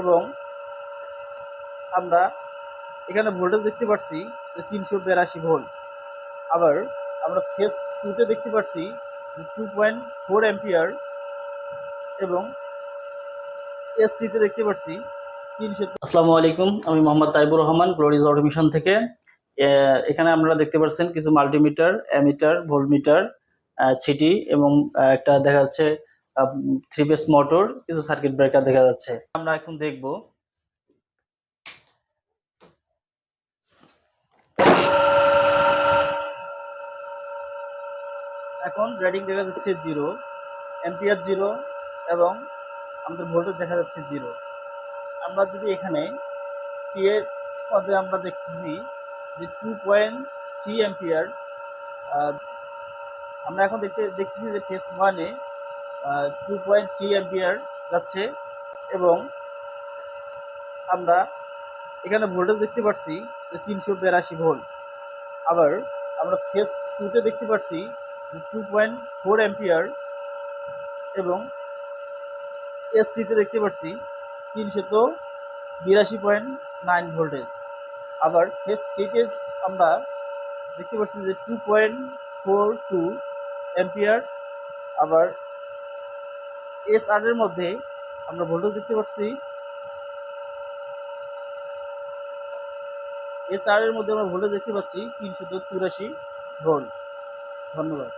এবং আমরা এখানে ভোল্টেজ দেখতে পাচ্ছি যে তিনশো বিরাশি ভোল্ট আবার আমরা ফেস টুতে দেখতে পাচ্ছি যে টু পয়েন্ট ফোর অ্যাম্পিয়ার এবং এসটিতে দেখতে পাচ্ছি তিনশো আসসালামু আলাইকুম, আমি মোহাম্মদ তাইবুর রহমান গ্লোরিজ অটোমেশন থেকে। এখানে আপনারা দেখতে পাচ্ছেন কিছু মাল্টিমিটার অ্যামিটার ভোল্টমিটার ছিটি এবং একটা দেখা যাচ্ছে থ্রি বেস মোটর কিছু সার্কিট ব্রেকার দেখা যাচ্ছে। আমরা এখন দেখব। এখন রেডিং দেখা যাচ্ছে জিরো এম্পিয়ার জিরো এবং আমাদের ভোল্টেজ দেখা যাচ্ছে জিরো আমরা যদি এখানে টি এর পদে আমরা দেখতেছি যে টু পয়েন্ট থ্রি এম্পিয়ার আমরা এখন দেখতে দেখতেছি যে ফেস ওয়ানে টু পয়েন্ট থ্রি এম্পিয়ার যাচ্ছে এবং আমরা এখানে ভোল্টেজ দেখতে পাচ্ছি যে তিনশো বিরাশি ভোল্ট আবার আমরা ফেস টুতে দেখতে পাচ্ছি যে টু পয়েন্ট ফোর এম্পিয়ার এবং এসটিতে দেখতে পাচ্ছি তিনশত বিরাশি পয়েন্ট নাইন ভোল্টেজ আবার ফেস থ্রিতে আমরা দেখতে পাচ্ছি যে two point four two ampere আবার এস আর এর মধ্যে আমরা ভোল্টেজ দেখতে পাচ্ছি। এস আর এর মধ্যে আমরা ভোল্টেজ দেখতে পাচ্ছি তিনশো চুরাশি ভোল্ট। ধন্যবাদ।